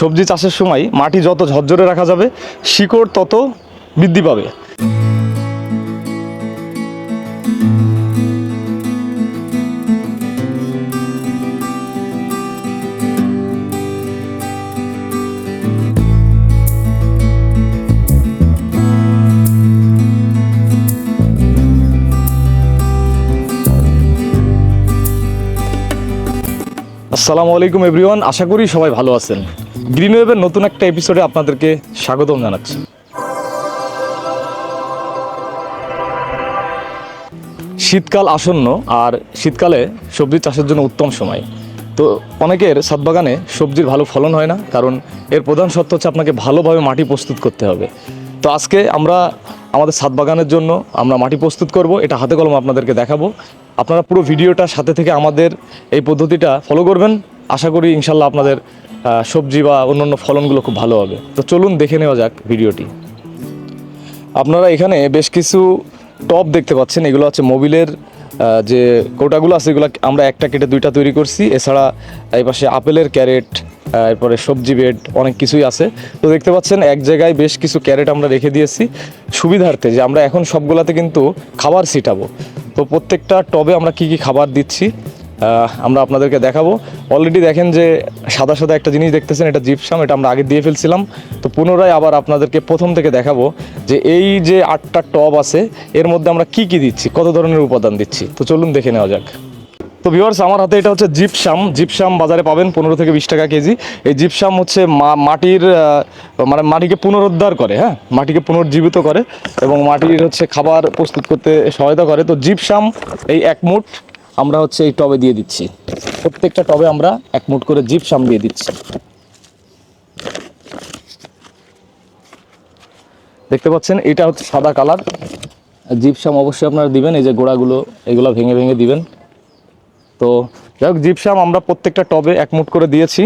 সবজি চাষের সময় মাটি যত ঝরঝরে রাখা যাবে, শিকড় তত বৃদ্ধি পাবে। আসসালামু আলাইকুম এভরিওয়ান আশা করি সবাই ভালো আছেন। গ্রিন ওয়েভের নতুন একটা এপিসোডে আপনাদেরকে স্বাগতম জানাচ্ছি। শীতকাল আসন্ন আর শীতকালে সবজি চাষের জন্য উত্তম সময়। তো অনেকের ছাদ বাগানে সবজির ভালো ফলন হয় না, কারণ এর প্রধান সত্য হচ্ছে আপনাকে ভালোভাবে মাটি প্রস্তুত করতে হবে। তো আজকে আমরা আমাদের ছাদ বাগানের জন্য আমরা মাটি প্রস্তুত করব, এটা হাতে কলম আপনাদেরকে দেখাবো। আপনারা পুরো ভিডিওটা সাথে থেকে আমাদের এই পদ্ধতিটা ফলো করবেন। আশা করি ইনশাল্লাহ আপনাদের সবজি বা অন্যান্য ফলনগুলো খুব ভালো হবে। তো চলুন দেখে নেওয়া যাক ভিডিওটি। আপনারা এখানে বেশ কিছু টপ দেখতে পাচ্ছেন। এগুলো হচ্ছে মোবিলের যে কোটাগুলো আছে, এগুলো আমরা একটা কেটে দুইটা তৈরি করছি। এছাড়া এই পাশে আপেলের ক্যারেট এরপরে সবজি বেড অনেক কিছুই আছে। তো দেখতে পাচ্ছেন, এক জায়গায় বেশ কিছু ক্যারেট আমরা রেখে দিয়েছি। সুবিধার্থে যে আমরা এখন সবগুলাতে কিন্তু খাবার ছিটাবো। তো প্রত্যেকটা টবে আমরা কি কি খাবার দিচ্ছি? আমরা আপনাদেরকে দেখাবো। অলরেডি দেখেন যে সাদা সাদা একটা জিনিস দেখতেছেন, এটা জিপসাম এটা আমরা আগে দিয়ে ফেলছিলাম। তো পুনরায় আবার আপনাদেরকে প্রথম থেকে দেখাবো যে এই যে আটটা টব আছে, এর মধ্যে আমরা কি কি দিচ্ছি, কত ধরনের উপাদান দিচ্ছি। তো চলুন দেখে নেওয়া যাক। তো ভিউয়ার্স আমার হাতে এটা হচ্ছে জিপসাম জিপসাম বাজারে পাবেন পনেরো থেকে বিশ টাকা কেজি। এই জিপসাম হচ্ছে মাটির মানে মাটিকে পুনরুদ্ধার করে হ্যাঁ? মাটিকে পুনর্জীবিত করে এবং মাটির হচ্ছে খাবার প্রস্তুত করতে সহায়তা করে। তো জিপসাম এই এক মুঠ আমরা হচ্ছে এই টবে দিয়ে দিচ্ছি। প্রত্যেকটা টবে আমরা এক মুঠ করে জিপ জিপসাম দিয়ে দিচ্ছি। দেখতে পাচ্ছেন, এটা হচ্ছে সাদা কালার। জিপ জিপসাম অবশ্যই আপনারা দিবেন, এই যে গোড়াগুলো, এগুলো ভেঙে ভেঙে দিবেন। তো যাই হোক, জিপসাম আমরা প্রত্যেকটা টবে এক মুঠ করে দিয়েছি।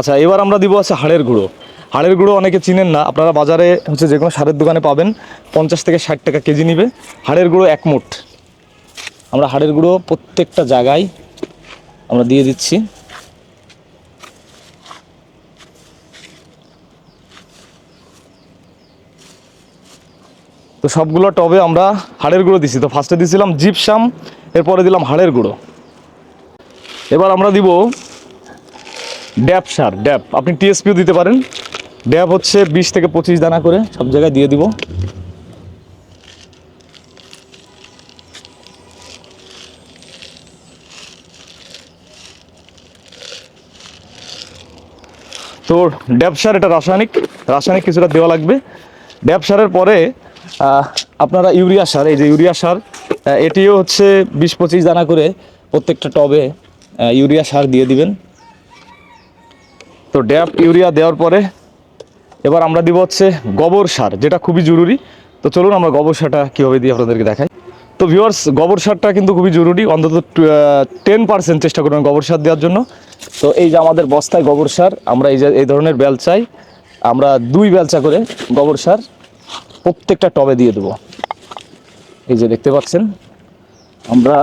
আচ্ছা এবার আমরা দিব আছে হাড়ের গুঁড়ো। হাড়ের গুঁড়ো অনেকে চিনেন না, আপনারা বাজারে হচ্ছে যে কোনো সারের দোকানে পাবেন। পঞ্চাশ থেকে ষাট টাকা কেজি নিবে। হাড়ের গুঁড়ো এক মুঠ। আমরা হাড়ের গুঁড়ো প্রত্যেকটা জায়গায় আমরা দিয়ে দিচ্ছি। তো সবগুলো টবে আমরা হাড়ের গুঁড়ো দিছি। তো ফার্স্টে দিয়েছিলাম জিপসাম এরপরে দিলাম হাড়ের গুঁড়ো। এবার আমরা দিব ড্যাপ সার ড্যাপ আপনি টিএসপিও দিতে পারেন। ড্যাপ হচ্ছে বিশ থেকে পঁচিশ দানা করে সব জায়গায় দিয়ে দিব। তো ড্যাপ সার এটা রাসায়নিক রাসায়নিক কিছুটা দেওয়া লাগবে। ড্যাপ সারের পরে আপনারা ইউরিয়া সার, এই যে ইউরিয়া সার এটিও হচ্ছে বিশ পঁচিশ দানা করে প্রত্যেকটা টবে ইউরিয়া সার দিয়ে দিবেন। তো ড্যাপ ইউরিয়া দেওয়ার পরে, এবার আমরা দিব হচ্ছে গোবর সার, যেটা খুবই জরুরি। তো চলুন আমরা গোবর সারটা কীভাবে দিই আপনাদেরকে দেখাই। তো ভিউয়ার্স গোবর সারটা কিন্তু খুবই জরুরি। অন্তত টেন পার্সেন্ট চেষ্টা করবেন গোবর সার দেওয়ার জন্য। তো এই যে আমাদের বস্তায় গোবর সার, আমরা এই যে, এই ধরনের বেলচাই আমরা দুই বেলচা করে গোবর সার প্রত্যেকটা টবে দিয়ে দেবো। এই যে দেখতে পাচ্ছেন, আমরা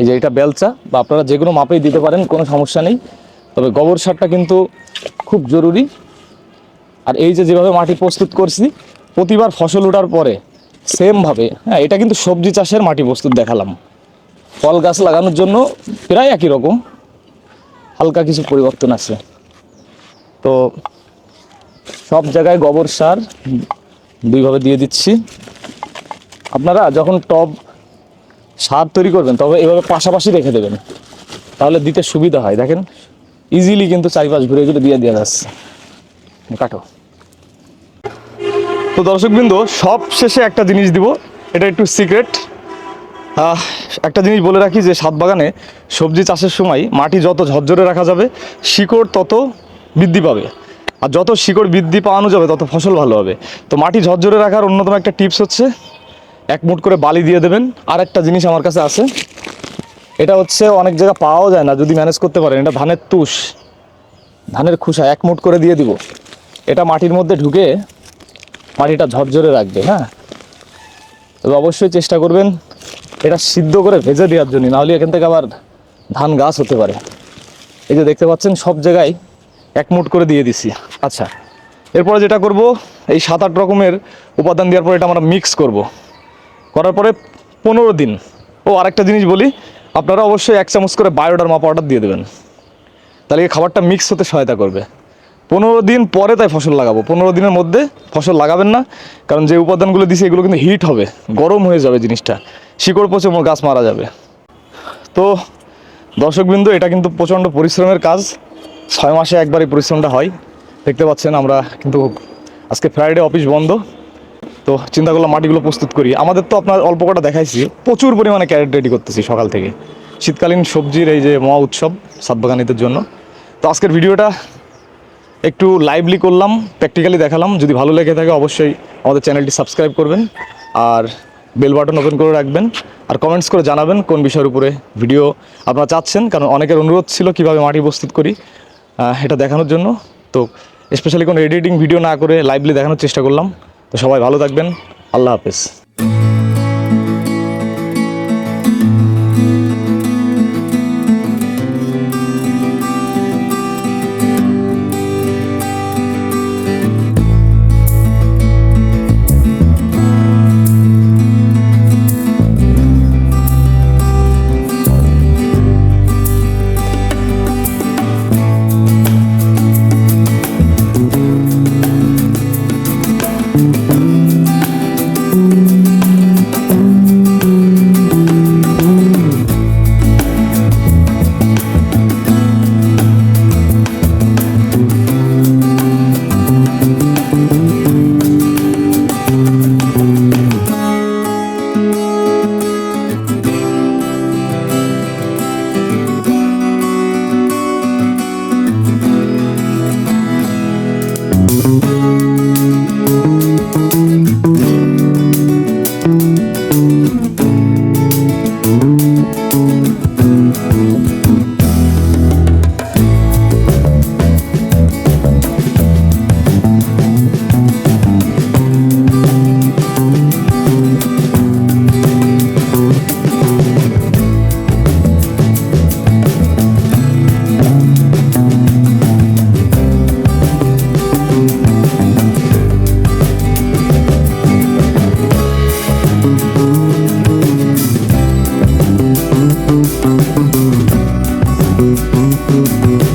এই যে এটা বেলচা, বা আপনারা যে কোনো মাপেই দিতে পারেন, কোনো সমস্যা নেই। তবে গোবর সারটা কিন্তু খুব জরুরি। আর এই যে যেভাবে মাটি প্রস্তুত করছি, প্রতিবার ফসল ওঠার পরে সেমভাবে হ্যাঁ এটা কিন্তু সবজি চাষের মাটি প্রস্তুত দেখালাম। ফল গাছ লাগানোর জন্য প্রায় একই রকম, হালকা কিছু পরিবর্তন আছে। তো সব জায়গায় গোবর সার দুইভাবে দিয়ে দিচ্ছি। আপনারা যখন টব সার তৈরি করবেন, তবে এভাবে পাশাপাশি রেখে দেবেন, তাহলে দিতে সুবিধা হয়। দেখেন ইজিলি কিন্তু চারিপাশ ঘুরে ঘুরে দিয়ে দেওয়া যাচ্ছে। কাটো। তো দর্শকবৃন্দ, সব শেষে একটা জিনিস দিব। এটা একটু সিক্রেট একটা জিনিস বলে রাখি যে, সাত বাগানে সবজি চাষের সময় মাটি যত ঝরঝরে রাখা যাবে, শিকড় তত বৃদ্ধি পাবে। আর যত শিকড় বৃদ্ধি পাওয়ানো যাবে, তত ফসল ভালো হবে। তো মাটি ঝরঝরে রাখার অন্যতম একটা টিপস হচ্ছে, এক মুঠ করে বালি দিয়ে দেবেন। আর একটা জিনিস আমার কাছে আছে, এটা হচ্ছে অনেক জায়গা পাওয়াও যায় না, যদি ম্যানেজ করতে পারেন। এটা ধানের তুষ। ধানের খুসা এক মুঠ করে দিয়ে দিব। এটা মাটির মধ্যে ঢুকে মাটিটা ঝরঝরে রাখবে হ্যাঁ? তবে অবশ্যই চেষ্টা করবেন এটা সিদ্ধ করে ভেজে দেওয়ার জন্য নাহলে এখান থেকে আবার ধান গাছ হতে পারে। এই যে দেখতে পাচ্ছেন, সব জায়গায় এক মুঠ করে দিয়ে দিছি। আচ্ছা এরপরে যেটা করব, এই সাত আট রকমের উপাদান দেওয়ার পরে এটা আমরা মিক্স করব। করার পরে পনেরো দিন। ও, আরেকটা জিনিস বলি, আপনারা অবশ্যই এক চামচ করে বায়োডারমা পাউডার দিয়ে দেবেন। তাহলে এই খাবারটা মিক্স হতে সহায়তা করবে। পনেরো দিন পরে তাই ফসল লাগাবো। পনেরো দিনের মধ্যে ফসল লাগাবেন না, কারণ যে উপাদানগুলো দিছে এগুলো কিন্তু হিট হবে, গরম হয়ে যাবে জিনিসটা। শিকড় পচে গাছ মারা যাবে। তো দর্শকবৃন্দ এটা কিন্তু প্রচণ্ড পরিশ্রমের কাজ। ছয় মাসে একবার এই পরিশ্রমটা হয়। দেখতে পাচ্ছেন আমরা কিন্তু আজকে ফ্রাইডে অফিস বন্ধ। তো চিন্তা করলাম মাটিগুলো প্রস্তুত করি। আমাদের তো আপনার অল্প কটা দেখাইছি। প্রচুর পরিমাণে ক্যারেট রেডি করতেছি সকাল থেকে। শীতকালীন সবজির এই যে মহা উৎসব সাতবাগানিদের জন্য। তো আজকের ভিডিওটা একটু লাইভলি করলাম প্র্যাকটিক্যালি দেখালাম। যদি ভালো লেগে থাকে, অবশ্যই আমাদের চ্যানেলটি সাবস্ক্রাইব করবেন আর বেল বাটন ওপেন করে রাখবেন আর কমেন্টস করে জানাবেন কোন বিষয়ের উপরে ভিডিও আপনারা চাচ্ছেন। কারণ অনেকের অনুরোধ ছিল কীভাবে মাটি প্রস্তুত করি এটা দেখানোর জন্য। তো স্পেশালি কোনো এডিটিং ভিডিও না করে লাইভলি দেখানোর চেষ্টা করলাম। তো সবাই ভালো থাকবেন। আল্লাহ হাফেজ। you.